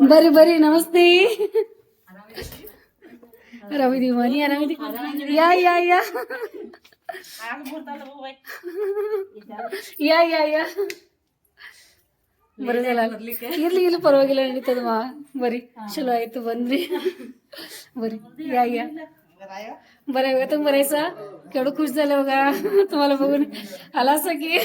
बरे बरे नमस्ते. रवी म्हणी रवी या या या. या या या. बरं झालं. इर्ली इल परवा गेलं आणि तर मा बरी. चलो आहे तू बंदरी बरी. या या. बरं आहे बघा तुम्ही बरायचा केवढं खुश झालं बघा. तुम्हाला बघून आला असं की.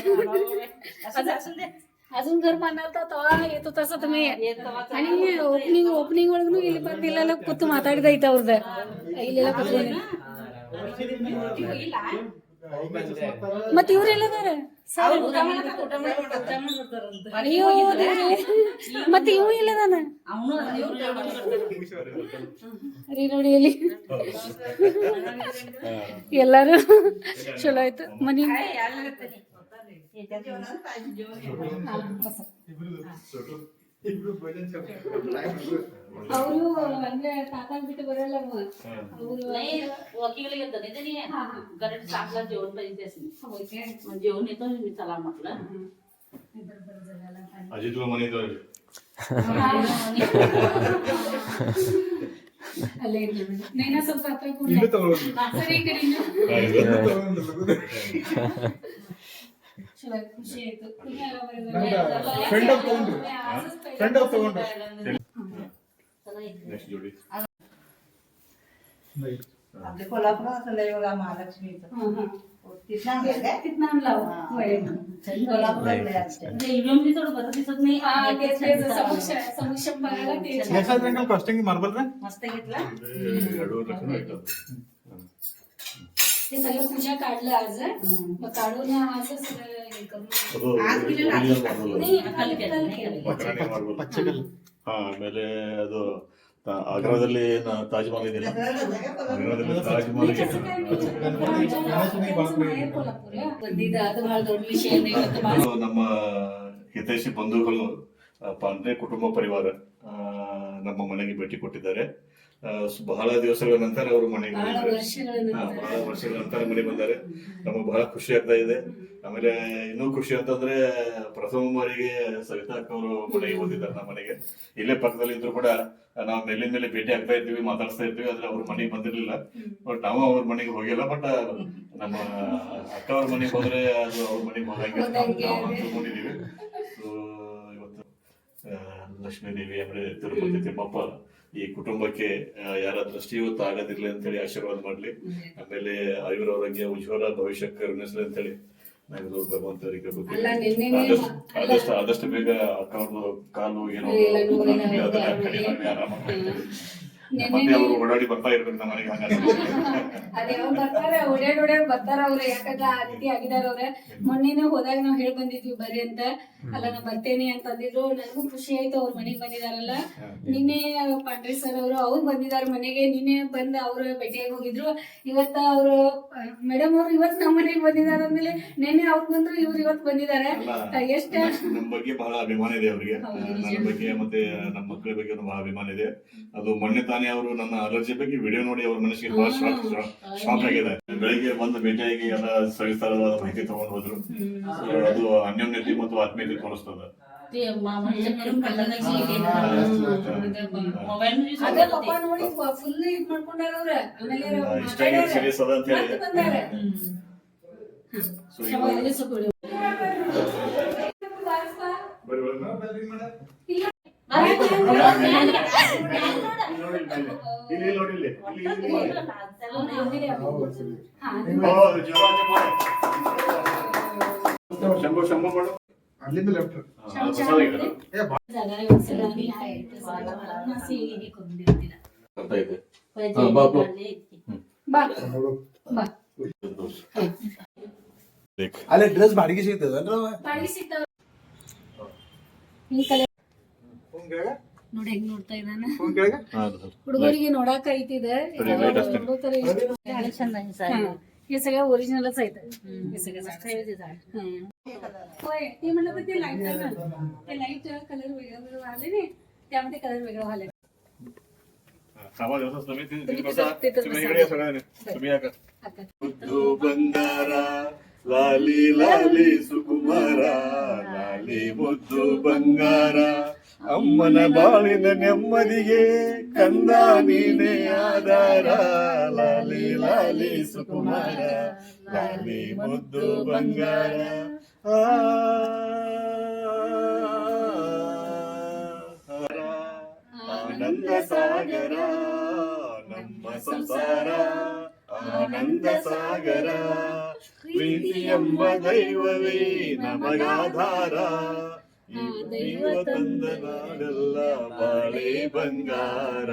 अजून घर बांधायला तेव्हा येतो तसं तुम्ही आणि ओपनिंग ओपनिंग ಒಳಗೂ ಇಲ್ಲಿ ಬಂದು ಇಲ್ಲೆಲ್ಲ ಕೂತು ಮಾತಾಡಿದ ಐತೆ ಅವ್ರದ್ದು ಇಲ್ಲೆಲ್ಲ ಕೂತ್ಕೊಂಡು ಮತ್ತೆ ಇವ್ರು ಎಲ್ಲದಾರ ಅಯ್ಯೋ ದೇವ್ರೇ. ಮತ್ತೆ ಇವು ಇಲ್ಲದಾನ ರೀ ನೋಡಿ ಇಲ್ಲಿ ಎಲ್ಲಾರು ಚಲೋ ಆಯ್ತು ಮನಿ ಅವರು ಅಂದ್ರೆ ತಾತಾನ್ ಬಿಟ್ಟು ಬರಲ್ಲ ಅವ್ರು. ಅವ್ರು नाही वकील येतं नाही त्यांनी कारण चांगला जेवण पाहिजे त्यासनी मग जेवण येतो मी चला म्हटलं अजित मने ಅಲ್ಲೇ ಇರ್ಲಿ ಬಿಡಿ. ನೈನಾ ಸ್ವಲ್ಪ ಹತ್ರ ಕೂಡ್ಲೆ. ಸರಿ ಈ ಕಡೆ ಇನ್ನು. ಚಲೋ ಆಯ್ತು, ಖುಷಿ ಆಯ್ತು ಕುಂಟೆ ಎಲ್ಲ ಬರೋದು. ಫ್ರೆಂಡ್ ಆಫ್ ತಗೊಂಡ್ರು ಆಸಸ್ ಪೈಲೆ. ಫ್ರೆಂಡ್ ಆಫ್ ತಗೊಂಡ್ರು नेक्स्ट जोडी आपल्या कोल्हापुरात असं लय बघा महालक्ष्मीचं हा, हा. तिथं आणलंय काय? तिथनं आणला हो. होय. कोल्हापुरात लय असते ते इव्हीएम थोडं बरं दिसत नाही हा, तेच तेच समक्ष समक्ष बघायला ते छान. ಎಷ್ಟಾದ ರಂಗಲ್ ಕಾಸ್ಟಿಂಗ್ ಮಾರ್ಬಲ್ मस्त घेतला ಎರಡೂವರೆ ಲಕ್ಷ ಆಯ್ತು ते सगळं पूजा काढलं आज मग काढून आज सगळं हे करून ಅದು आज केलेलं original marble नाही, ಅದು. काल केलं, केलं. ಪಕ್ಕನೆ marble. ಪಚ್ಚಗಲ್ ಹಾ ಆಮೇಲೆ ಅದು ತಾ- ಆಗ್ರಾದಲ್ಲಿ ನ- ತಾಜ್ ಮಹಲ್ ಇದೆಯಲ್ಲ ಆಗ್ರಾದಲ್ಲಿ ತಾಜ್ ಮಹಲ್ ಇದೆ. ಬಂದಿದ್ದ ಅದು ಬಹಳ ದೊಡ್ಡ ವಿಷಯ ಇವತ್ತು ಬಹಳ ಅದು ನಮ್ಮ ಹಿತೈಷಿ ಬಂಧುಗಳು ಆ, ಪಾಂಡ್ರೆ ಕುಟುಂಬ ಪರಿವಾರ ಆ, ನಮ್ಮ ಮನೆಗೆ ಭೇಟಿ ಕೊಟ್ಟಿದ್ದಾರೆ ಆ, ಸ್- ಬಹಳ ದಿವಸಗಳ ನಂತರ ಅವರು ಮನೆಗೆ ಬಹಳ ವರ್ಷಗಳ ನಂತರ ಮನೆ ಬಂದಾರೆ. ನಮಗೆ ಬಹಳ ಖುಷಿ ಆಗ್ತಾ ಇದೆ. ಆಮೇಲೆ ಇನ್ನೂ ಖುಷಿ ಅಂತಂದ್ರೆ ಪ್ರಥಮ ಬಾರಿಗೆ ಸವಿತಾ ಅಕ್ಕ ಅವರು ಮನೆಗೆ ಬಂದಿದ್ದಾರೆ ನಮ್ಮ ಮನೆಗೆ. ಇಲ್ಲೇ ಪಕ್ಕದಲ್ಲಿ ಇದ್ರು ಕೂಡ ನಾವು ಮೇಲಿನ ಮೇಲೆ ಭೇಟಿ ಆಗ್ತಾ ಇದ್ವಿ ಮಾತಾಡ್ತಾ ಇದ್ವಿ ಆದ್ರೆ ಅವ್ರ ಮನೆಗೆ ಬಂದಿರ್ಲಿಲ್ಲ. ಬಟ್ ನಾವು ಅವ್ರ ಮನೆಗೆ ಹೋಗಿಲ್ಲ ಬಟ್ ನಮ್ಮ ಅಕ್ಕ ಅವ್ರ ಮನೆಗೆ ಹೋದ್ರೆ ಅದು ಅವ್ರ ಮನೆಗೆ ಹೋದಂಗೆ ನಾವು- ಅಂದ್ಕೊಂಡಿದೀವಿ. ಲಕ್ಷ್ಮೀ ದೇವಿ ಆಮೇಲೆ ತಿರುಪತಿ ತಿಮ್ಮಪ್ಪ ಈ ಕುಟುಂಬಕ್ಕೆ ಯಾರ ದೃಷ್ಟಿ ಇವತ್ತು ಆಗದಿರ್ಲಿ ಅಂತೇಳಿ ಆಶೀರ್ವಾದ ಮಾಡ್ಲಿ. ಆಮೇಲೆ ಆಯುರಾರೋಗ್ಯ ಉಜ್ವಲ ಭವಿಷ್ಯಕ್ಕೆ ಋಣಿಸ್ಲಿ ಅಂತೇಳಿ ಹೇಳಿ ಆದಷ್ಟು- ಆದಷ್ಟು ಬೇಗ ಅಕ್ಕ ಕಾಲು ಏನೋ ಇಲ್ಲ, ಮತ್ತೆ ಅವರು ಓಡಾಡಿ ಬರ್ತಾ ಇರ್ಬೇಕು ಅದೇ ಅವ್ರು ಬರ್ತಾರ ಓಡ್ಯಾಡ್ ಓಡ್ಯಾಡ್ ಬರ್ತಾರ ಅವ್ರ. ಯಾಕಂದ್ರೆ ಆ ರೀತಿ ಆಗಿದಾರ ಅವ್ರ. ಮೊನ್ನೆನೇ ಹೋದಾಗ ನಾವ್ ಹೇಳ್ ಬಂದಿದ್ವಿ ಬರ್ರಿ ಅಂತ. ಅಲ್ಲ ನಾ ಬರ್ತೇನೆ ಅಂತ ಅಂದಿದ್ರು. ನನಗೂ ಖುಷಿ ಆಯ್ತು ಅವ್ರ ಮನೆಗ್ ಬಂದಿದಾರಲ್ಲ. ನಿನ್ನೆ ಪಾಂಡ್ರೆ ಸರ್ ಅವರು ಅವ್ರು ಬಂದಿದಾರ ಮನೆಗೆ. ನಿನ್ನೆ ಬಂದ್ ಅವ್ರ ಭೇಟಿಯಾಗಿ ಹೋಗಿದ್ರು. ಇವತ್ತ ಅವರು ಮೇಡಮ್ ಅವ್ರು ಇವತ್ ನಮ್ಮ ಮನೆಗೆ ಬಂದಿದಾರ ಅಂದ್ಮೇಲೆ ನಿನ್ನೆ ಅವ್ರು ಬಂದ್ರು ಇವ್ರು ಇವತ್ ಬಂದಿದ್ದಾರೆ. ಅಲ್ಲ, ಎಷ್ಟ ನಮ್ಮ ಬಗ್ಗೆ ಬಹಳ ಅಭಿಮಾನ ಇದೆ ಅವರಿಗೆ. ನನ್ನ ಬಗ್ಗೆ ಮತ್ತೆ ನಮ್ಮ ಮಕ್ಕಳ ಬಗ್ಗೆ ಬಹಳ ಅಭಿಮಾನ ಇದೆ. ಅದು ಮೊನ್ನೆ ತಾನೇ ಅಭಿಮಾನಿ ಅವರು ನನ್ನ ಅಲರ್ಜಿ ಬಗ್ಗೆ ವಿಡಿಯೋ ನೋಡಿ ಅವ್ರ ಮನಸ್ಸಿಗೆ ಬಹಳ ಶಾಕ್ ಶಾಕ್ ಆಗಿದೆ ಬೆಳಿಗ್ಗೆ ಬಂದು ಭೇಟಿಯಾಗಿ ಎಲ್ಲ ಸವಿಸ್ತಾರವಾದ ಮಾಹಿತಿ ತಗೊಂಡು ಹೋದ್ರು. ಅದು ಅನ್ಯೋನ್ಯತೆ ಮತ್ತು ಆತ್ಮೀಯತೆ ತೋರಿಸ್ತದೆ. ಅಂತ ಇಲ್ಲ ಇಲ್ಲಿ ಇಲ್ಲಿ ನೋಡಿ ಇಲ್ಲಿ ಇಲ್ಲಿ ಇಲ್ಲಿ ಶಂಭು ಶಂಭು ಮಾಡು ಅಲ್ಲಿಂದ ಲೆಫ್ಟ್ ಅಂತ ಇದೆ ಬಾ ಬಾ ಬಾ ಅಲ್ಲೇ ಡ್ರೆಸ್ ಬಾಡಿಗೆ ಸಿಗ್ತದನ್ರ ಬಾಡಿಗೆ ಸಿಗ್ತಾವ ನೋಡಿ ಹೆಂಗ್ ನೋಡ್ತಾ ಇದ್ದಾನ ಫೋನ್ ಕೆಳಗೆ ಹಾ, ಅದು ಹೌದು. ಹುಡುಗರಿಗೆ ನೋಡಾಕ ಐತಿದೆ ಸರಿ, light ಅಷ್ಟೇ. ನೋಡ್ತಾರೆ हा. हे सगळं ओरिजिनलच आहेत हे सगळं हं. होय ते म्हणलं तर ते लाईट ते लाईट कलर वेगळं वेगळं आले नाही त्यामध्ये कलर वेगळं झाले हा, सामान व्यवस्थित तुम्ही तिथे- तिथे तुम्ही ಅಮ್ಮನ ಬಾಳಿನ ನೆಮ್ಮದಿಗೆ ಕಂದ ನೀನೆ ಆಧಾರ ಲಾಲಿ ಲಾಲಿ ಸುಕುಮಾರ ಲಾಲಿ ಮುದ್ದು ಬಂಗಾರ ಆ ಆನಂದ ಸಾಗರ ನಮ್ಮ ಸಂಸಾರ ಆನಂದ ಸಾಗರ ಪ್ರೀತಿ ಎಂಬ ದೈವವೇ ನಮಗಾಧಾರ ದೈವ ತಂದ ನಾಡೆಲ್ಲ ಬಾಳೆ ಬಂಗಾರ.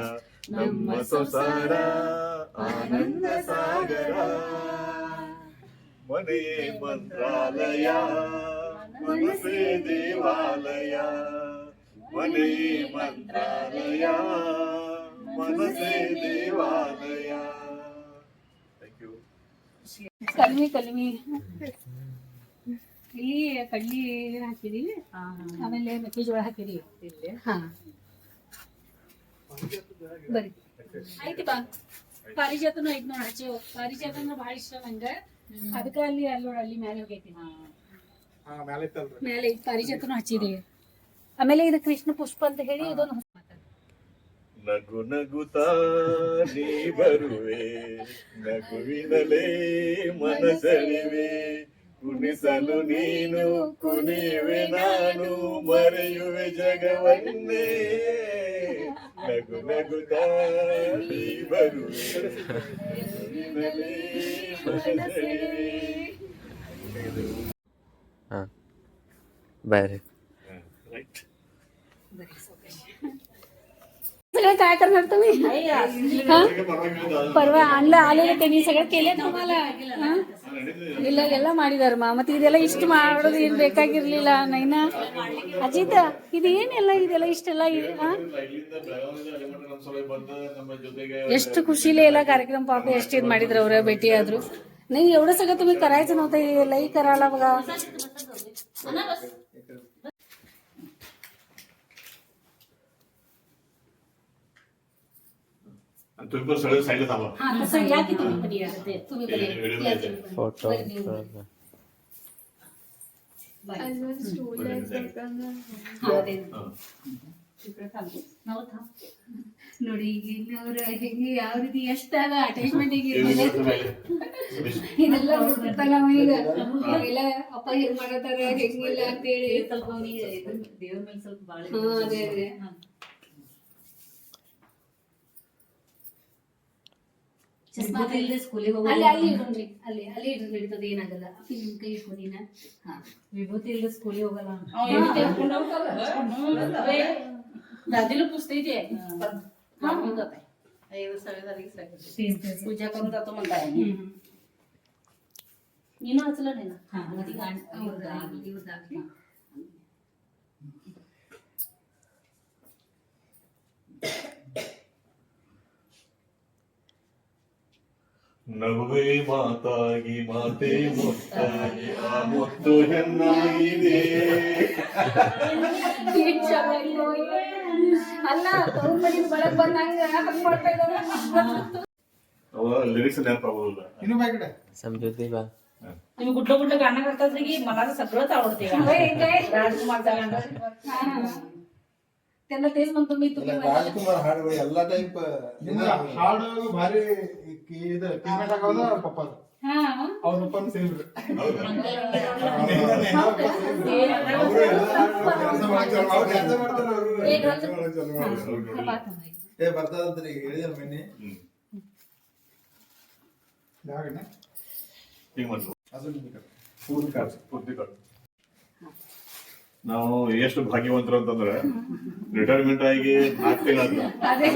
ನಮ್ಮ ಸಂಸಾರ ಆನಂದ ಸಾಗರ. ಮನೆಯೇ ಮಂತ್ರಾಲಯ ಮನಸೇ ದೇವಾಲಯ. ಮನೆಯೇ ಮಂತ್ರಾಲಯ ಮನಸೇ ದೇವಾಲಯ. ಥ್ಯಾಂಕ್ ಯು ಕಲ್ಮಿ ಕಲ್ಮಿ. ಇಲ್ಲಿ ಕಡ್ಲಿ ಹಾಕಿದೀವಿ. ಆಮೇಲೆ ಮೆಕ್ಕೆಜೋಳ ಹಾಕಿರಿ ಹಾ. ಬರಿ ಐತಿ ಬಾ. ಪಾರಿಜಾತನು ಐತ್ ನೋಡ್ ಹಚ್ಚಿ ಪಾರಿಜಾತನ ಭಾಳ ಇಷ್ಟ ನಂಗೆ. ಅದಕ್ಕ ಅಲ್ಲಿ ಅಲ್ಲಿ ನೋಡ್ ಅಲ್ಲಿ ಮ್ಯಾಲೆ ಹೋಗೈತಿ. ಮ್ಯಾಲೆ ಪಾರಿಜಾತನು ಹಚ್ಚಿದೀವಿ. ಆಮೇಲೆ ಇದು ಕೃಷ್ಣ ಪುಷ್ಪ ಅಂತ ಹೇಳಿ ಇದೊಂದು ನಗು ನಗುತ್ತಾ ನೀ ಬರುವೆ. ನಗುವಿನಲೇ ಮನಸಳಿವೆ ಕುಣಿಸಲು ನೀನು ಕುಣಿಯುವೆ ನಾನು ಮರೆಯುವೆ ಜಗವನ್ನೇ ನಗು ನಗುತ್ತಾ ನೀ ಬರುವೆ ನಗುವಿನಲೇ ಮನಸಳಿವೆ ಹಾಂ बरं ರೈಟ್ सगळं काय करणार तुम्ही हा? परवा आणलं आलेलं त्यांनी सगळं केलं तुम्हाला हा? ಇಲ್ಲ ಎಲ್ಲ ಮಾಡಿದಾರಮ್ಮ ಮತ್ತೆ ಇದೆಲ್ಲ ಇಷ್ಟು ಮಾಡೋದು ಏನ್ ಬೇಕಾಗಿರ್ಲಿಲ್ಲ ನೈನಾ ಅಜಿತ ಇದೇನೆಲ್ಲ ಇದೆಲ್ಲ ಇಷ್ಟೆಲ್ಲ ಇ- ಆ? ಇಲ್ಲಿಂದ ಬೆಳಗಾವಿಯಿಂದ ಅಲ್ಲಿ ಮಟ್ಟ ನಮ್ಮ ಸಭೆ ಬಂದ ನಮ್ಮ ಜೊತೆಗೆ ಎಷ್ಟು खुशीले याला कार्यक्रम पाप ಎಷ್ಟು ಇದು ಮಾಡಿದ್ರು ಅವ್ರ ಭೇಟಿ ಆದ್ರು नाही एवढं सगळं तुम्ही करायचं नव्हतं हे लई करायला बघा तुम्ही पण सगळं साईडला थांबा हा तसं या की तुम्ही पण या. तुम्ही पण या. व्हिडिओ या द्यायचे. तुम्ही पण. फोटो बरं, ನೀವು ಬನ್ನಿ. ಬಾಯ್. ಹಾ, ಅದೇ. ನಾವು ಥಾ- ನೋಡಿ ಈಗ ಅವ್ರ ಹೆಂಗೆ ಯಾವ ರೀತಿ ಎಷ್ಟಾಗ ಅಟ್ಯಾಚ್ಮೆಂಟ್ ಈಗ ಇದೆಲ್ಲ ಗೊತ್ತಿರ್ತಲ್ಲ ಅವ ಈಗ ಅವೆಲ್ಲ ಅಪ್ಪ ಹೆಂಗ್ ಮಾಡತಾರ ಹೆಂಗಿಲ್ಲ ಅಂತೇಳಿ ಸ್ವಲ್ಪ ಅವನಿಗೆ ದೇವ್ರ ಮೇಲೆ ಸ್ವಲ್ಪ ಬಾಳ ಹಾ ಅದೇ ಅದೇ ಚಸ್ಮಾತ ಇಲ್ಲದೆ ಸ್ಕೂಲಿಗೆ ಹೋಗಿ ಅಲ್ಲಿ ಅಲ್ಲಿ ಇಡ್ರಿ ಅಲ್ಲಿ ಅಲ್ಲಿ ಇಡ್ರಿ ನಡೀತದೆ ಏನಾಗಲ್ಲ ಅಪ್ಪಿ ನಿಮ್ ಕೈ ಇಟ್ಕೊಂಡಿನ ಹಾ ವಿಭೂತಿ ಇಲ್ಲದೆ ಸ್ಕೂಲಿಗೆ ಹೋಗಲ್ಲ दादीला पुसते मागून जात आहे पूजा करून जातो म्हणताय ನೀನು ಹಚ್ಚಲ ನೀನು ಹೌದಾ ಇವ್ರದ್ದಾಗ್ಲಿ ನಗುವೆ ಮಾತಾಗಿ ಮಾತೆ ಮುತ್ತಾಗಿ ಆ ಮುತ್ತು ಹೆಣ್ಣಾಗಿದೆ ಏನ್ ಚೆನ್ನಾಗಿ ಅಲ್ಲ ತವ್ರ ಮನೆಗ್ ಬೆಳಗ್ ಬಂದಂಗ ಹಂಗ್ ಮಾಡ್ತಾ ಇದಾರೆ ಅವ लिरिक्स ನೆನಪಾಗೋದಿಲ್ಲ ಇನ್ನೂ ಬಾಯ್ ಕಡೆ समजूती बा तुम्ही कुठलं कुठलं गाणं करतात की मला तर सगळंच आवडते गाणं. होय, काय? राजकुमारचं गाणं हा, हा. त्यांना तेच म्हणतो मी तुम्ही मला- ರಾಜ್ಕುಮಾರ್ ಹಾಡುಗಳು ಎಲ್ಲಾ ಟೈಪ್ ನಿಮ್ಗೆ ಹಾಡು ಭಾರಿ ಕಿ- ಇದು ಕಿಸ್ಮೆಟ್ ಹಾಕೋದು ಅವ್ರ ಪಪ್ಪ ಹಾ ಅವ್ರ ಪಪ್ಪನ ಸೇಮ್ ರೀ ಹೌದಾ? ಏ, ಡ್ರಮ್- ಹಾ, ಬಾತ್ ಮಾಡಿ. ಏ ಬರ್ತದಂತ್ರಿ ಈಗ ಹೇಳಿದ್ರ ಮೊನ್ನೆ ಹ್ಮ್. ಯಾವಾಗಣ್ಣ ಈಗ ಮಾಡ್ತು ಅದು ನಿಮ್ಗೆ ಪೂರ್ತಿ ಕಾಡ್ಸಿ ಪೂರ್ತಿ ಕಟ್. ನಾವು ಎಷ್ಟು ಭಾಗ್ಯವಂತರು ಅಂತಂದ್ರೆ ರಿಟೈರ್ಮೆಂಟ್ ಆಗಿ ಆಗ್ತಿಲ್ಲ ಅಂತ.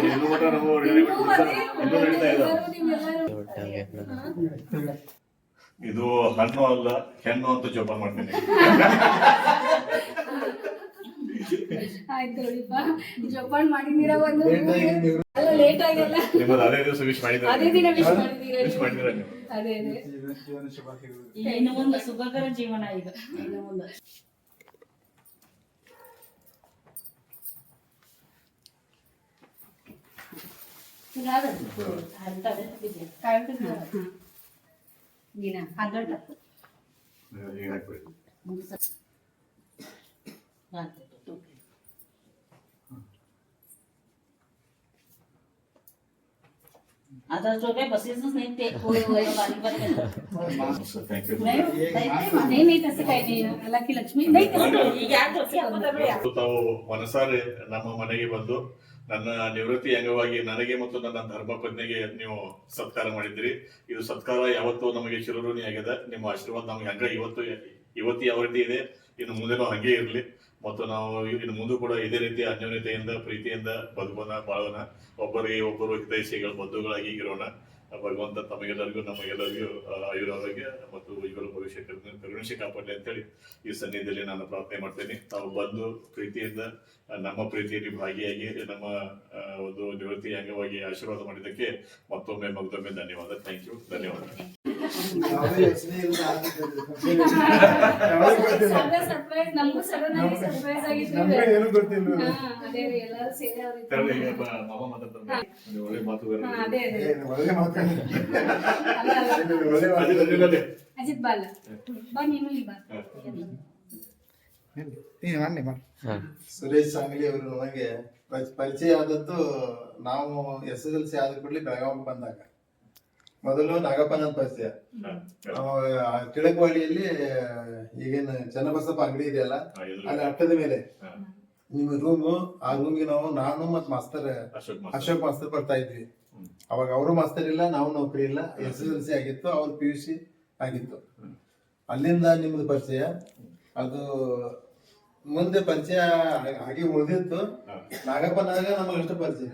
ಇನ್ನು ಮಟ್ಟ ನಾವು ರಿಟೈರ್ಮೆಂಟ್ ನಡೀತಾ ಇದ್ದಾವೆ ಇದು ಹಣ್ಣು ಅಲ್ಲ ಹೆಣ್ಣು ಅಂತ ಜೋಪಾನ ಮಾಡ್ತೀನಿ. ನಿಮ್ಮದು ಅದೇ ದಿವಸ ವಿಶ್ ಅದೇ ಮಾಡಿದ್ರೆ ದಿನ ವಿಶ್ ಮಾಡಿದೀರ ವಿಶ್ ಮಾಡಿದ್ರೆ ನೀವು? ಅದೇ ಅದೇ. ಜೀವನ ಜೀವನ ಶುಭಾಶಯಗಳು ಈಗ ಇನ್ನು ಮುಂದೆ ಸುಖಕರ ಜೀವನ ಈಗ. ಇನ್ನು ಮುಂದೆ. आता जो काही बसेसच नाही ते नाही नाही तसं काही नाही लक्ष्मी नाही ಒಂದ್ಸಾರಿ ನಮ್ಮ ಮನೆಗೆ ಬಂದು ನನ್ನ ನಿವೃತ್ತಿ ಅಂಗವಾಗಿ ನನಗೆ ಮತ್ತು ನನ್ನ ಧರ್ಮ ಪತ್ನಿಗೆ ನೀವು ಸತ್ಕಾರ ಮಾಡಿದ್ರಿ ಇದು ಸತ್ಕಾರ ಯಾವತ್ತೂ ನಮಗೆ ಚಿರಋಣಿ ಆಗಿದೆ. ನಿಮ್ಮ ಆಶೀರ್ವಾದ ನಮಗೆ ಹಂಗ ಇವತ್ತು ಇವತ್ತು ಯಾವ ರೀತಿ ಇದೆ, ಇನ್ನು ಮುಂದೆನೂ ಹಂಗೆ ಇರಲಿ. ಮತ್ತು ನಾವು ಇನ್ನು ಮುಂದೆ ಕೂಡ ಇದೇ ರೀತಿ ಅನ್ಯೋನ್ಯತೆಯಿಂದ, ಪ್ರೀತಿಯಿಂದ ಬದುಕೋಣ, ಬಾಳೋಣ. ಒಬ್ಬರಿಗೆ ಒಬ್ಬರು ಹಿತೈಷಿಗಳು, ಬಂಧುಗಳಾಗಿ ಇರೋಣ. ಭಗವಂತ ತಮಗೆಲ್ಲರಿಗೂ, ನಮಗೆಲ್ಲರಿಗೂ ಆಯುರ ಆಯುರಾರೋಗ್ಯ ಮತ್ತು ಇವರ ಭವಿಷ್ಯ ಕರುಣ- ಕರುಣಿಸಿ ಕಾಪಾಡಲಿ ಅಂತೇಳಿ ಈ ಸನ್ನಿಧಿಯಲ್ಲಿ ನಾನು ಪ್ರಾರ್ಥನೆ ಮಾಡ್ತೇನೆ. ತಾವು ಬಂದು ಪ್ರೀತಿಯಿಂದ ನಮ್ಮ ಪ್ರೀತಿಯಲ್ಲಿ ಭಾಗಿಯಾಗಿ, ನಮ್ಮ ಒಂದು ನಿವೃತ್ತಿ ಅಂಗವಾಗಿ ಆಶೀರ್ವಾದ ಮಾಡಿದ್ದಕ್ಕೆ ಮತ್ತೊಮ್ಮೆ ಮಗದೊಮ್ಮೆ ಧನ್ಯವಾದ. ಥ್ಯಾಂಕ್ ಯು ಧನ್ಯವಾದ. ಸುರೇಶ್ ಸಾಂಗ್ಲಿ ಅವರು ನಮಗೆ ಪರಿ- ಪರಿಚಯ ಆದದ್ದು ನಾವು ಎಸ್ ಎಸ್ ಎಲ್ ಸಿ ಆದ ಕೂಡಲೇ ಬಂದಾಗ. ಮೊದಲು ನಾಗಪ್ಪನ ಪರಿಚಯ ಟಿಳಕವಾಡಿಯಲ್ಲಿ ಈಗೇನು ಚನ್ನಬಸಪ್ಪ ಅಂಗಡಿ ಇದೆಯಲ್ಲ. ಅಲ್ಲಿ ಅಟ್ಟದ ಮೇಲೆ. ನಿಮ್ಮ ರೂಮು ಆ ರೂಮ್ಗೆ ನಾವು ನಾನು ಮತ್ತ್ ಮಾಸ್ತರ್ ಅಶೋಕ್. ಮಾಸ್ತರ್. ಬರ್ತಾ ಇದ್ವಿ. ಅವಾಗ ಅವರು ಮಾಸ್ತರ್ ಇಲ್ಲ ನಾವು ನೌಕರಿ ಇಲ್ಲ ಎಸ್ ಎಸ್ ಎಲ್ ಸಿ ಆಗಿತ್ತು ಅವ್ರ ಪಿ ಯು ಸಿ ಆಗಿತ್ತು. ಅಲ್ಲಿಂದ ನಿಮ್ದು ಪರಿಚಯ? ಅದು ಮುಂದೆ ಪರಿಚಯ ಹಾಗೆ ಉಳಿದಿತ್ತು. ನಾಗಪ್ಪನಾಗ ನಮಗೆ ಅಷ್ಟು ಪರಿಚಯ.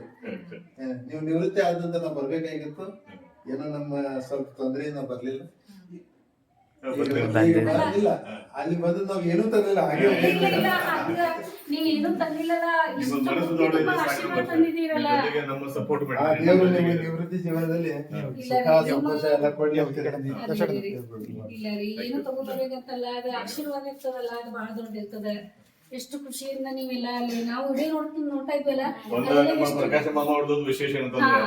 ನೀವು ನಿವೃತ್ತಿ ಆದಂತ ನಾವು ಬರ್ಬೇಕಾಗಿತ್ತು. ಏನೋ ನಮ್ಮ ಸ್ವಲ್ಪ ತೊಂದರೆಯಿಂದ ಬರ್ಲಿಲ್ಲ. ಅಲ್ಲಿ ಬಂದು ನಾವು ಏನೂ ತರಲಿಲ್ಲ ಹಾಗೆ ತಂದಿಲ್ಲಲ್ಲ. ಇಷ್ಟು ಕುಟುಂಬ ಆಶೀರ್ವಾದ ತಂದಿದ್ದೀರಲ್ಲ. ಆ ದೇವರು ನಿಮಗೆ ನಿವೃತ್ತಿ ಜೀವನದಲ್ಲಿ ಸುಖ ಸಂತೋಷ ಎಲ್ಲ ಕೊಡ್ಲಿ ಅಂತ ಅದೇ ಇಲ್ಲ ರೀ ಏನು ತಗೋಬರ್ಬೇಕಂತಲ್ಲ ಅದು ಆಶೀರ್ವಾದ ಇರ್ತದಲ್ಲ ಅದು ಬಹಳ ದೊಡ್ಡ ಇರ್ತದ ಎಷ್ಟು ಖುಷಿಯಿಂದ ನೀವೆಲ್ಲ ಅಲ್ಲಿ ನಾವು ಇಡೀ ನೋಡ್ತೀನಿ ನೋಡ್ತಾ ಇದ್ವಲ್ಲ. ಒಂದು ಎಷ್ಟು- ಪ್ರಕಾಶ ಮಾಮ ಅವ್ರದ್ದು ವಿಶೇಷ ಏನಂತಂದ್ರೆ.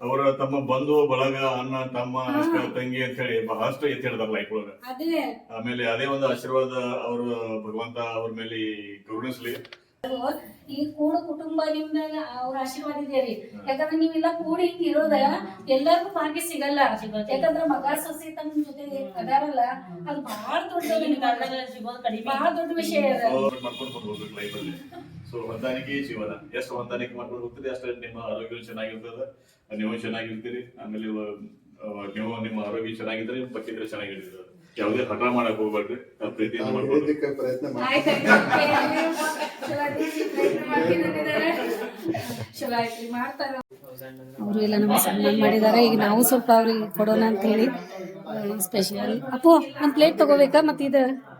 ಅವರ ತಮ್ಮ ಬಂಧು ಬಳಗ ಅಣ್ಣ ತಮ್ಮ ಅಕ್ಕ ತಂಗಿ ಅಂತ ಹೇಳಿ ಬಹಳಷ್ಟು ಎತ್ತಿ ಹಿಡ್ದಾರ ಲೈಫ್ ಒಳಗ ಅದೇ. ಆಮೇಲೆ ಅದೇ ಒಂದು ಆಶೀರ್ವಾದ ಅವರು ಭಗವಂತ ಅವ್ರ ಮೇಲೆ ಕರುಣಿಸ್ಲಿ. ಈ ಕೂಡ ಕುಟುಂಬ ನಿಮ್ದ ಅವ್ರ ಆಶೀರ್ವಾದ ಇದೆ ರೀ. ಯಾಕಂದ್ರೆ ನೀವೆಲ್ಲ ಕೂಡಿ ಹಿಂಗ್ ಇರೋದ ಎಲ್ಲರಿಗೂ ಭಾಗ್ಯ ಸಿಗಲ್ಲ. ಯಾಕಂದ್ರೆ ಮಗ ಸಸಿ ತಮ್ಮ ಜೊತೆ ಅದಾರಲ್ಲ ಅದು ಬಹಳ ದೊಡ್ಡ ಬಹಳ ದೊಡ್ಡ ವಿಷಯ ಸೊ ಹೊಂದಾಣಿಕೆ ಜೀವನ. ಎಷ್ಟು ಹೊಂದಾಣಿಕೆ ಮಾಡ್ಕೊಂಡು ಹೋಗ್ತೀರಿ ಅಷ್ಟೇ ನಿಮ್ಮ ಆರೋಗ್ಯ ಚೆನ್ನಾಗಿರ್ತದ. ನೀವು ಚೆನ್ನಾಗಿರ್ತೀರಿ ಆಮೇಲೆ ನೀವು ನಿಮ್ಮ ಆರೋಗ್ಯ ಚೆನ್ನಾಗಿದ್ರೆ ನಿಮ್ಮ ಪಕ್ಕಿದ್ರೆ ಚೆನ್ನಾಗಿರ್ತದೆ ಯಾವುದೇ ಹಠ ಮಾಡಕ್ ಹೋಗ್ಬೇಡ್ರಿ ಪ್ರಯತ್ನ ಮಾಡ್ತಾರ ಅವರು ಎಲ್ಲ ನಮ್ಗೆ ಸನ್ಮಾನ ಮಾಡಿದ್ದಾರೆ ಈಗ ನಾವು ಸ್ವಲ್ಪ ಅವ್ರಿಗೆ ಕೊಡೋಣ ಅಂತ ಹೇಳಿ ಸ್ಪೆಷಲ್ ಅಪ್ಪು ಒಂದ್ ಪ್ಲೇಟ್ ತಗೋಬೇಕಾ? ಮತ್ತಿದ ಇದು?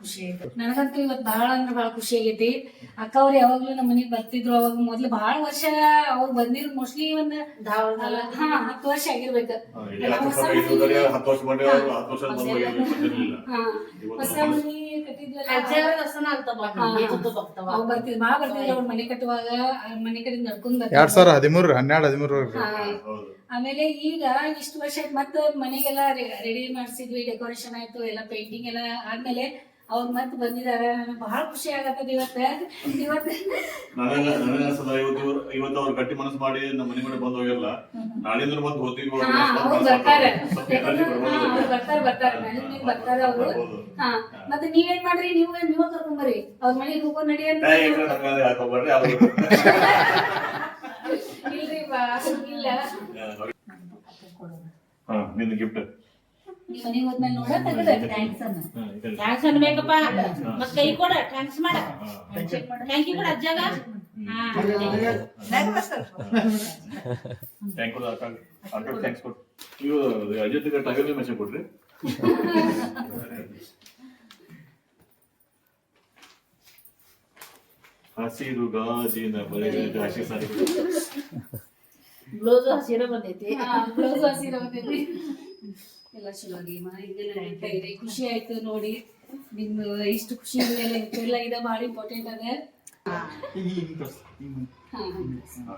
ಖುಷಿ ಆಯ್ತು. ನನಗಂತೂ ಇವತ್ತು ಬಹಳ ಅಂದ್ರೆ ಬಹಳ ಖುಷಿ ಆಗೈತಿ. ಅಕ್ಕ ಅವ್ರು ಯಾವಾಗ್ಲೂ ನಮ್ಮ ಮನೆಗೆ ಬರ್ತಿದ್ರು ಅವಾಗ ಮೊದ್ಲು ಬಹಳ ವರ್ಷ ಅವ್ರು ಬಂದಿರ್ ಮೋಸ್ಟ್ಲಿ ಒಂದ್ ಹಾ ಹತ್ತು ವರ್ಷ ಆಗಿರ್ಬೇಕ. ಹೊಸ ಮನಿ ಮನೆ ಕಟ್ಟುವಾಗ ಮನೆ ಕಡೆ ನಡ್ಕೊಂಡ್ ಎರಡ್ ಸಾವಿರ ಹದಿಮೂರು ಹನ್ನೆರಡು ಆಮೇಲೆ ಈಗ ಇಷ್ಟು ವರ್ಷ ಮತ್ತೆ ಮನೆಗೆಲ್ಲ ರೆಡಿ ಮಾಡಿಸಿದ್ವಿ ಡೆಕೋರೇಷನ್ ಆಯ್ತು ಎಲ್ಲ ಪೇಂಟಿಂಗ್ ಎಲ್ಲ ಆದ್ಮೇಲೆ ಅವ್ರು ಮತ್ತೆ ಬಂದಿದ್ದಾರೆ. ನನಗೆ ಬಹಳ ಖುಷಿ ಆಗತ್ತದ ಇವತ್ತ. ಇವತ್ತ ನನಗ ನನಗ ಸದಾ ಇವತ್ತು ಇವತ್ತು ಅವ್ರು ಗಟ್ಟಿ ಮನಸ್ಸು ಮಾಡಿ ನಮ್ಮ ಮನೆ ಮನೆ ಬಂದು ಹೋಗಿಲ್ಲ. ನಾಳಿಂದ ಮತ್ತೆ ಹೋಗ್ತೀವಿ ಅವ್ರು ಬರ್ತಾರೆ. ಬರ್ತಾರೆ ಬರ್ತಾರೆ. ಮನೆ ಬರ್ತಾರೆ ಅವರು. ಹಾ ಮತ್ತೆ ನೀವೇನ್ ಮಾಡ್ರಿ? ನೀವು ನೀವ ಕರ್ಕೊಂಬರಿ ಅವ್ರ ಮನೆಗೆ ಹೋಗೋ ನಡಿ ಅಂತ ಇಲ್ರಿ ಬಾ ಇಲ್ಲ. ಹಾ, ನಿನ್ನ ಗಿಫ್ಟ್ ಥ್ಯಾಂಕ್ಸ್ ಅನ್ನ ಥ್ಯಾಂಕ್ಸ್ ಅನ್ಬೇಕಪ್ಪ ಮತ್ ಕೈ ಕೊಡ ಥ್ಯಾಂಕ್ಸ್ ಮಾಡ. ಥ್ಯಾಂಕ್ ಯು ಕೊಡ ಅಜ್ಜಾಗ. ಹಾ ಥ್ಯಾಂಕ್ ಯು ಅಕ್ಕ ಅಕ್ಕ ಥ್ಯಾಂಕ್ಸ್ ಕೊಟ್ಟು ನೀವು ಅಜಿತ್ ಟಗರ್ಲಿ ಮೆಸೇಜ್ ಕೊಡ್ರಿ. ಹಸಿರು ಗಾಜಿನ ಬಳೆಗಳ ಹಸಿ ಸಾರಿ ಬ್ಲೌಸ್ ಹಸಿರ ಬಂದೈತಿ. ಬ್ಲೌಸ್ ಹಸಿರ ಬಂದೈತಿ. ಎಲ್ಲ ಚಲೋ ಆಗಿ ಮಾ ಇದೆಲ್ಲ ನಡೀತಾ ಇದೆ. ಖುಷಿ ಆಯ್ತು ನೋಡಿ. ನಿಮ್ದು ಇಷ್ಟು ಖುಷಿ ಮೇಲೆ ಎಲ್ಲ ಇದೆ ಭಾಳ ಇಂಪಾರ್ಟೆಂಟ್ ಅದ. ಈಗ ಈಗ ತೋರ್ಸು. ಈಗ ಹಾ ಹಾ.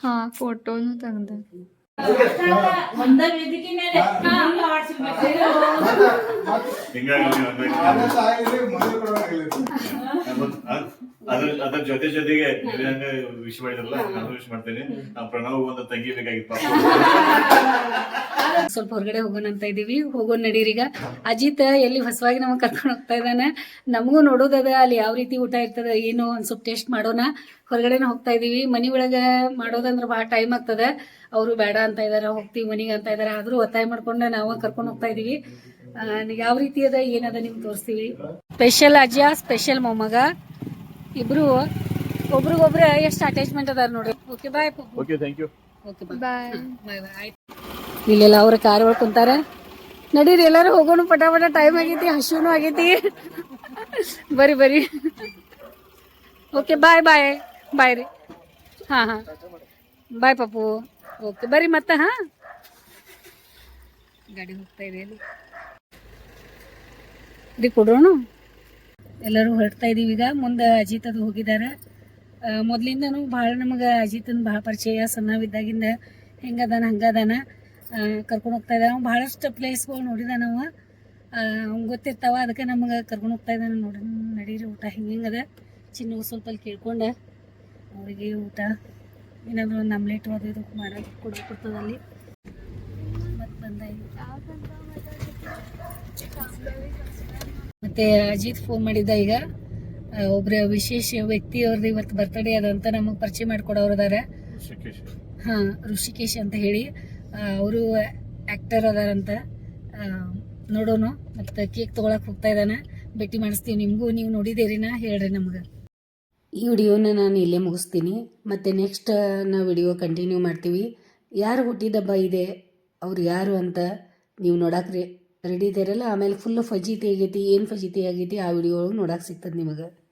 ಹಾ. ಫೋಟೋನು ತೆಗ್ದೆ. ಒಂದ ವೇದಿಕೆ ಮೇಲೆ. ಹಿಂಗಾಗಿ ಅದ್ರ ಅದ್ರ ಜೊತೆ ಜೊತೆಗೆ ವಿಶ್ ಮಾಡಿದ್ರಲ್ಲ ನಾನು ವಿಶ್ ಮಾಡ್ತೇನೆ. ನಾವು ಪ್ರಣವ್ ಒಂದು ತಂಗಿ ಬೇಕಾಗಿತ್ತು ಸ್ವಲ್ಪ ಹೊರಗಡೆ ಹೋಗೋಣ ಅಂತ ಇದೀವಿ ಹೋಗೋಣ ನಡೀರಿ ಈಗ. ಅಜಿತ್ ಎಲ್ಲಿ ಹೊಸವಾಗಿ ನಮಗೆ ಕರ್ಕೊಂಡು ಹೋಗ್ತಾ ಇದ್ದಾನೆ. ನಮಗೂ ನೋಡೋದದ ಅಲ್ಲಿ ಯಾವ ರೀತಿ ಊಟ ಇರ್ತದ ಏನು ಒಂದು ಸ್ವಲ್ಪ ಟೇಸ್ಟ್ ಮಾಡೋಣ. ಹೊರಗಡೆನ ಹೋಗ್ತಾ ಇದೀವಿ ಮನಿ ಒಳಗೆ ಮಾಡೋದಂದ್ರೆ ಭಾಳ ಟೈಮ್ ಆಗ್ತದೆ. ಅವರು ಬೇಡ ಅಂತ ಇದಾರೆ ಹೋಗ್ತೀವಿ ಮನಿಗೆ ಅಂತ ಇದಾರೆ. ಆದರೂ ಒತ್ತಾಯ ಮಾಡ್ಕೊಂಡು ನಾವು ಕರ್ಕೊಂಡು ಹೋಗ್ತಾ ಇದೀವಿ ಯಾವ ರೀತಿ ಅದ? ಏನದ ನಿಮ್ಗೆ ತೋರಿಸ್ತೀವಿ. ಸ್ಪೆಷಲ್ ಅಜ್ಜ ಸ್ಪೆಷಲ್ ಮೊಮ್ಮಗ. ಇಬ್ರು ಒಬ್ರಿಗೊಬ್ರ ಎಷ್ಟು ಅಟ್ಯಾಚ್ಮೆಂಟ್ ಅದಾರ ನೋಡ್ರಿ. Okay bye okay thank you okay bye bye bye ಇಲ್ಲೆಲ್ಲ ಅವ್ರ ಕಾರ್ ಒಳಗೆ ಕುಂತಾರ. ನಡೀರಿ ಎಲ್ಲರೂ ಹೋಗೋಣ ಪಟಾಪಟ ಪಟ ಟೈಮ್ ಆಗೈತಿ ಹಸುನು ಆಗೈತಿ. ಬರಿ ಬರಿ. ಓಕೆ ಬಾಯ್ ಬಾಯ್ ಬಾಯ್ ರೀ. ಹಾಂ ಹಾಂ. ಬಾಯ್ ಪಪ್ಪು. ಓಕೆ ಬರ್ರಿ ಮತ್ತೆ ಹಾಂ. ಗಾಡಿ ಹೋಗ್ತಾ ಇದೆ ರೀ ಕೊಡೋಣ? ಎಲ್ಲರೂ ಹೊರಡ್ತಾ ಇದೀವಿ ಈಗ. ಮುಂದೆ ಅಜಿತ್ ಅದು ಹೋಗಿದ್ದಾರೆ ಮೊದಲಿಂದನೂ ಭಾಳ ನಮಗೆ ಅಜಿತನ ಭಾಳ ಪರಿಚಯ. ಸಣ್ಣವಿದ್ದಾಗಿಂದ ಹೆಂಗದಾನ, ಹಂಗದಾನ ಕರ್ಕೊಂಡು ಹೋಗ್ತಾ ಇದ್ದಾವೆ ಭಾಳಷ್ಟು ಪ್ಲೇಸ್ಗಳು ನೋಡಿದ ನಾವು ಅವ್ನು ಗೊತ್ತಿರ್ತಾವ, ಅದಕ್ಕೆ ನಮಗೆ ಕರ್ಕೊಂಡು ಹೋಗ್ತಾ ಇದ್ದಾನೆ ನೋಡಿ, ನಡೀರಿ ಊಟ. ಹಿಂಗೆ ಹಿಂಗದ ಚಿನ್ನವು ಸ್ವಲ್ಪ ಅಲ್ಲಿ ಕೇಳ್ಕೊಂಡು. ಅವರಿಗೆ ಊಟ ಏನಾದರೂ ಒಂದು ಆಮ್ಲೆಟ್ ಅದು ಇದು ಮಾಡೋದು ಕೊಡ್ತದೆ ಅಲ್ಲಿ. ಮತ್ತು ಬಂದ ಮತ್ತೆ ಅಜಿತ್ ಫೋನ್ ಮಾಡಿದ್ದ ಈಗ ಒಬ್ಬರೇ ಒಬ್ರ ವಿಶೇಷ ವ್ಯಕ್ತಿ ಅವ್ರದ್ದು ಇವತ್ತು ಬರ್ತಡೇ ಅದಂತ ನಮಗೆ ಪರಿಚಯ ಮಾಡಿಕೊಡೋರು ಇದ್ದಾರೆ ಶಿಕೇಶ್ ಹಾಂ ಋಷಿಕೇಶ್ ಅಂತ ಹೇಳಿ. ಅವರು ಆ್ಯಕ್ಟರ್ ಅದಾರಂತ ನೋಡೋಣ ಮತ್ತು ಕೇಕ್ ತೊಗೊಳಕ್ಕೆ ಹೋಗ್ತಾ ಇದ್ದಾನೆ. ಭೇಟಿ ಮಾಡಿಸ್ತೀವಿ ನಿಮಗೂ ನೀವು ನೋಡಿದ್ದೀರಿ ನಾ ಹೇಳ್ರಿ ನಮ್ಗೆ. ಈ ವಿಡಿಯೋನ ನಾನು ಇಲ್ಲೇ ಮುಗಿಸ್ತೀನಿ. ಮತ್ತು ನೆಕ್ಸ್ಟ್ ನಾವು ವಿಡಿಯೋ ಕಂಟಿನ್ಯೂ ಮಾಡ್ತೀವಿ. ಯಾರು ಹುಟ್ಟಿದಬ್ಬ ಇದೆ ಅವ್ರು ಯಾರು ಅಂತ ನೀವು ನೋಡಕ್ಕೆ ರೆಡಿ ಇದ್ದೀರಲ್ಲ? ಆಮೇಲೆ ಫುಲ್ಲು ಫಜೀತಿ ಆಗೈತಿ, ಏನು ಫಜೀತಿ ಆಗೈತಿ ಆ ವಿಡಿಯೋ ಒಳಗೆ ನೋಡಕ್ಕೆ ಸಿಗ್ತದೆ ನಿಮಗೆ.